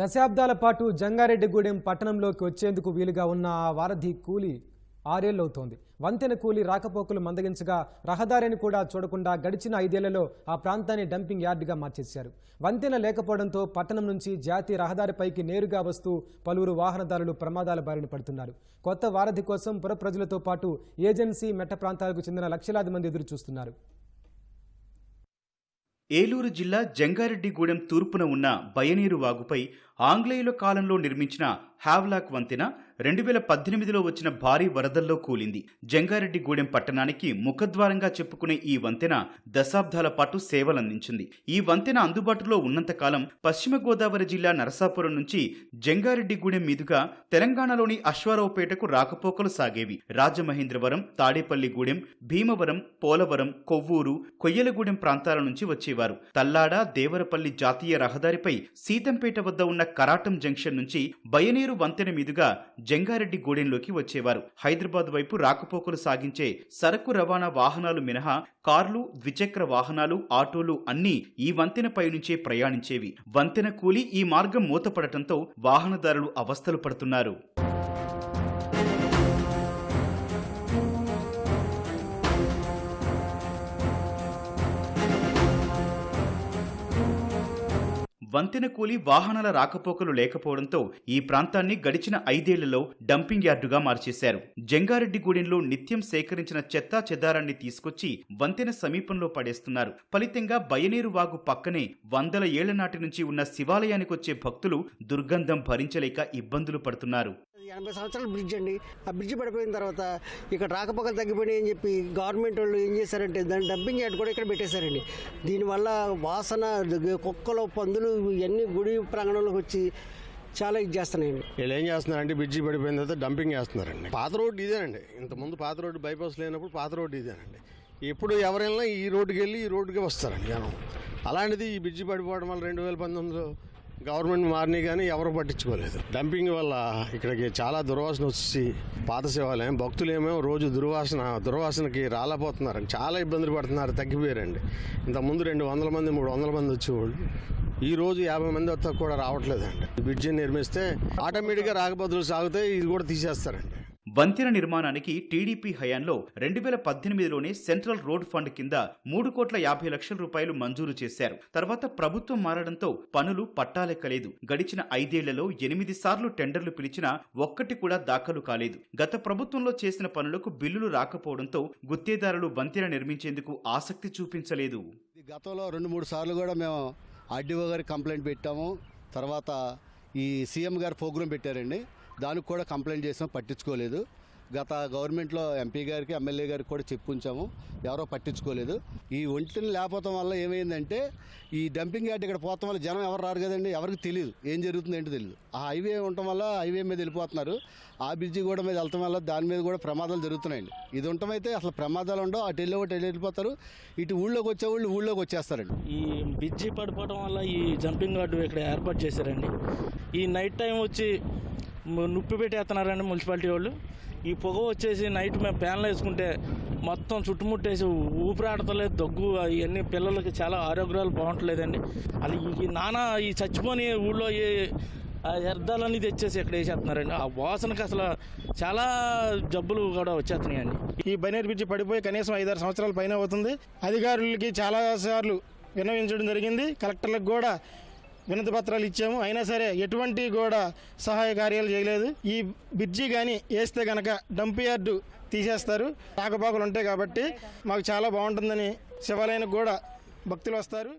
దశాబ్దాల పాటు జంగారెడ్డిగూడెం పట్టణంలోకి వచ్చేందుకు వీలుగా ఉన్న ఆ వారధి కూలి ఆరేళ్ళవుతోంది. వంతెన కూలి రాకపోకలు మందగించగా రహదారిని కూడా చూడకుండా గడిచిన ఐదేళ్ళలో ఆ ప్రాంతాన్ని డంపింగ్ యార్డుగా మార్చేశారు. వంతెన లేకపోవడంతో పట్టణం నుంచి జాతీయ రహదారిపైకి నేరుగా వస్తూ పలువురు వాహనదారులు ప్రమాదాల బారిన పడుతున్నారు. కొత్త వారధి కోసం పుర ప్రజలతో పాటు ఏజెన్సీ మెట్ట ప్రాంతాలకు చెందిన లక్షలాది మంది ఎదురు చూస్తున్నారు ఏలూరు జిల్లా జంగారెడ్డిగూడెం తూర్పున ఉన్న బయనీరు వాగుపై ఆంగ్లేయుల కాలంలో నిర్మించిన హ్యావ్లాక్ వంతెన రెండు వేల పద్దెనిమిదిలో వచ్చిన భారీ వరదల్లో కూలింది. జంగారెడ్డిగూడెం పట్టణానికి ముఖద్వారంగా చెప్పుకునే ఈ వంతెన దశాబ్దాల పాటు సేవలందించింది. ఈ వంతెన అందుబాటులో ఉన్నంతకాలం పశ్చిమ గోదావరి జిల్లా నరసాపురం నుంచి జంగారెడ్డిగూడెం మీదుగా తెలంగాణలోని అశ్వారావుపేటకు రాకపోకలు సాగేవి. రాజమహేంద్రవరం తాడేపల్లిగూడెం భీమవరం పోలవరం కొవ్వూరు కొయ్యలగూడెం ప్రాంతాల నుంచి వచ్చేవారు. తల్లాడ దేవరపల్లి జాతీయ రహదారిపై సీతంపేట వద్ద ఉన్న కరాటం జంక్షన్ నుంచి బయనేరు వంతెన మీదుగా జంగారెడ్డి గూడెంలోకి వచ్చేవారు. హైదరాబాద్ వైపు రాకపోకలు సాగించే సరకు రవాణా వాహనాలు మినహా కార్లు ద్విచక్ర వాహనాలు ఆటోలు అన్నీ ఈ వంతెనపై నుంచే ప్రయాణించేవి. వంతెన కూలి ఈ మార్గం మూతపడటంతో వాహనదారులు అవస్థలు పడుతున్నారు. వంతెన కూలి వాహనాల రాకపోకలు లేకపోవడంతో ఈ ప్రాంతాన్ని గడిచిన ఐదేళ్ళలో డంపింగ్ యార్డుగా మార్చేశారు. జంగారెడ్డిగూడెంలో నిత్యం సేకరించిన చెత్తా చెదారాన్ని తీసుకొచ్చి వంతెన సమీపంలో పడేస్తున్నారు. ఫలితంగా బయనేరు వాగు పక్కనే వందల ఏళ్ళ నాటి నుంచి ఉన్న శివాలయానికి వచ్చే భక్తులు దుర్గంధం భరించలేక ఇబ్బందులు పడుతున్నారు. ఎనభై సంవత్సరాల బ్రిడ్జ్ అండి. ఆ బ్రిడ్జ్ పడిపోయిన తర్వాత ఇక్కడ రాకపోకలు తగ్గిపోయినాయి అని చెప్పి గవర్నమెంట్ వాళ్ళు ఏం చేశారంటే దాని డంపింగ్ యార్డ్ కూడా ఇక్కడ పెట్టేశారండి. దీనివల్ల వాసన కుక్కలు పందులు ఇవన్నీ గుడి ప్రాంగణంలోకి వచ్చి చాలా ఇది చేస్తున్నాయండి. వీళ్ళు ఏం చేస్తున్నారంటే బ్రిడ్జి పడిపోయిన తర్వాత డంపింగ్ చేస్తున్నారండి. పాత రోడ్డు ఇదేనండి. ఇంతకుముందు పాత రోడ్డు బైపాస్ లేనప్పుడు పాత రోడ్డు ఇదేనండి. ఇప్పుడు ఎవరైనా ఈ రోడ్డుకి వెళ్ళి ఈ రోడ్డుకే వస్తారండి జనం. అలాంటిది ఈ బ్రిడ్జి పడిపోవడం వల్ల రెండు వేల పంతొమ్మిదిలో గవర్నమెంట్ మారినాయి కానీ ఎవరు పట్టించుకోలేదు. డంపింగ్ వల్ల ఇక్కడికి చాలా దుర్వాసన వచ్చి పాత శివాలయం భక్తులేమో రోజు దుర్వాసన దుర్వాసనకి రాలపోతున్నారు చాలా ఇబ్బందులు పడుతున్నారు తగ్గిపోయారండి. ఇంతకుముందు రెండు వందల మంది మూడు వందల మంది వచ్చేవాళ్ళు. ఈ రోజు యాభై మంది వస్తా కూడా రావట్లేదండి. బ్రిడ్జి నిర్మిస్తే ఆటోమేటిక్గా రాకపోతులు సాగితే ఇది కూడా తీసేస్తారండి. వంతెన నిర్మాణానికి టీడీపీ హయాంలో రెండు వేల పద్దెనిమిదిలోనే సెంట్రల్ రోడ్ ఫండ్ కింద మూడు కోట్ల యాభై లక్షల రూపాయలు మంజూరు చేశారు. తర్వాత ప్రభుత్వం మారడంతో పనులు పట్టాలెక్కలేదు. గడిచిన ఐదేళ్ళలో ఎనిమిది సార్లు టెండర్లు పిలిచినా ఒక్కటి కూడా దాఖలు కాలేదు. గత ప్రభుత్వంలో చేసిన పనులకు బిల్లులు రాకపోవడంతో గుత్తేదారులు వంతెన నిర్మించేందుకు ఆసక్తి చూపించలేదు. గతంలో రెండు మూడు సార్లు కూడా మేము ఆర్డీఓ గారికి కంప్లైంట్ పెట్టాము. తర్వాత ఈ సీఎం గారు ప్రోగ్రాం పెట్టారండి. దానికి కూడా కంప్లైంట్ చేసాం పట్టించుకోలేదు. గత గవర్నమెంట్లో ఎంపీ గారికి ఎమ్మెల్యే గారికి కూడా చెప్పుంచాము. ఎవరో పట్టించుకోలేదు. ఈ ఒంటిని లేకపోవడం వల్ల ఏమైందంటే ఈ డంపింగ్ యార్డ్ ఇక్కడ పోవటం వల్ల జనం ఎవరు రారు కదండి? ఎవరికి తెలియదు. ఏం జరుగుతుందో ఏంటో తెలియదు. ఆ హైవే ఉండటం వల్ల హైవే మీద వెళ్ళిపోతున్నారు. ఆ బ్రిడ్జి కూడా మీద వెళ్తాం వల్ల దాని మీద కూడా ప్రమాదాలు జరుగుతున్నాయండి. ఇది ఉండటం అయితే అసలు ప్రమాదాలు ఉండవు. అటు వెళ్ళి ఒకటి వెళ్ళిపోతారు. ఇటు ఊళ్ళోకి వచ్చే వాళ్ళు ఊళ్ళోకి వచ్చేస్తారండి. ఈ బ్రిడ్జి పడిపోవడం వల్ల ఈ జంపింగ్ గార్డు ఇక్కడ ఏర్పాటు చేశారండి. ఈ నైట్ టైం వచ్చి నుప్పి పెట్టేస్తున్నారండి మున్సిపాలిటీ వాళ్ళు. ఈ పొగ వచ్చేసి నైట్ మేము ప్యాన్లు వేసుకుంటే మొత్తం చుట్టుముట్టేసి ఊపిరాడతలేదు దగ్గు ఇవన్నీ పిల్లలకి చాలా ఆరోగ్యాలు బాగుంటలేదండి. అది ఈ నానా ఈ చచ్చిపోని ఊళ్ళో ఈ వ్యర్థాలన్నీ తెచ్చేసి ఇక్కడ వేసేస్తున్నారండి. ఆ వాసనకి అసలు చాలా జబ్బులు కూడా వచ్చేస్తున్నాయండి. ఈ బైనర్ బ్రిడ్జ్ పడిపోయి కనీసం ఐదారు సంవత్సరాల పైన అవుతుంది. అధికారులకి చాలా సార్లు విన్నవించడం జరిగింది. కలెక్టర్లకు కూడా వినతి పత్రాలు ఇచ్చాము. అయినా సరే ఎటువంటి కూడా సహాయ కార్యాలు చేయలేదు. ఈ బ్రిడ్జి కానీ వేస్తే గనక డంప్ యార్డు తీసేస్తారు. రాకపోకలు ఉంటాయి కాబట్టి మాకు చాలా బాగుంటుందని శివాలయానికి కూడా భక్తులు వస్తారు.